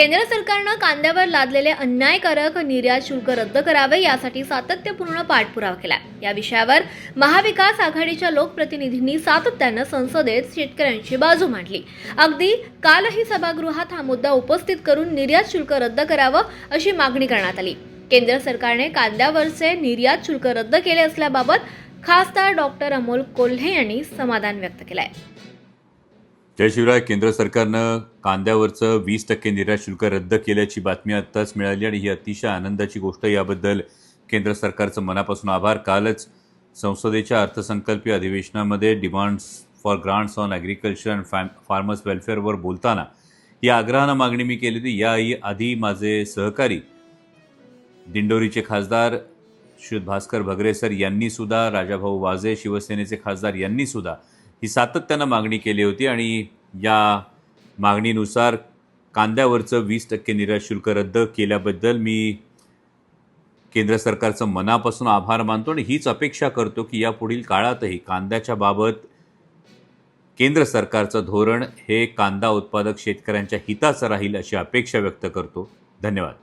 केंद्र सरकारनं कांद्यावर लादलेले अन्यायकारक निर्यात शुल्क रद्द करावे यासाठी सातत्यपूर्ण पाठपुरावा केला या विषयावर महाविकास आघाडीच्या लोकप्रतिनिधींनी सातत्यानं संसदेत शेतकऱ्यांची बाजू मांडली. अगदी कालही सभागृहात हा मुद्दा उपस्थित करून निर्यात शुल्क रद्द करावं अशी मागणी करण्यात आली. केंद्र सरकारने कांद्यावरचे निर्यात शुल्क रद्द केले असल्याबाबत खासदार डॉक्टर अमोल कोल्हे यांनी समाधान व्यक्त केलं आहे त्याशिवाय केंद्र सरकारनं कांद्यावरचं वीस टक्के निर्यात शुल्क रद्द केल्याची बातमी आत्ताच मिळाली आणि ही अतिशय आनंदाची गोष्ट याबद्दल केंद्र सरकारचं मनापासून आभार. कालच संसदेच्या अर्थसंकल्पीय अधिवेशनामध्ये demands for grants on agriculture and fam farmers वेलफेअरवर बोलताना या आग्रहानं मागणी मी केली होती. याही आधी माझे सहकारी दिंडोरीचे खासदार श्री भास्कर भगरे सर यांनी सुद्धा राजाभाऊ वाजे शिवसेनेचे खासदार यांनी सुद्धा ही सातत्यानं मागणी केली होती आणि या मागणीनुसार कांद्यावरचं वीस टक्के निर्यात शुल्क रद्द केल्याबद्दल मी केंद्र सरकारचं मनापासून आभार मानतो आणि हीच अपेक्षा करतो की यापुढील काळातही कांद्याच्या बाबत केंद्र सरकारचं धोरण हे कांदा उत्पादक शेतकऱ्यांच्या हिताचं राहील अशी अपेक्षा व्यक्त करतो. धन्यवाद.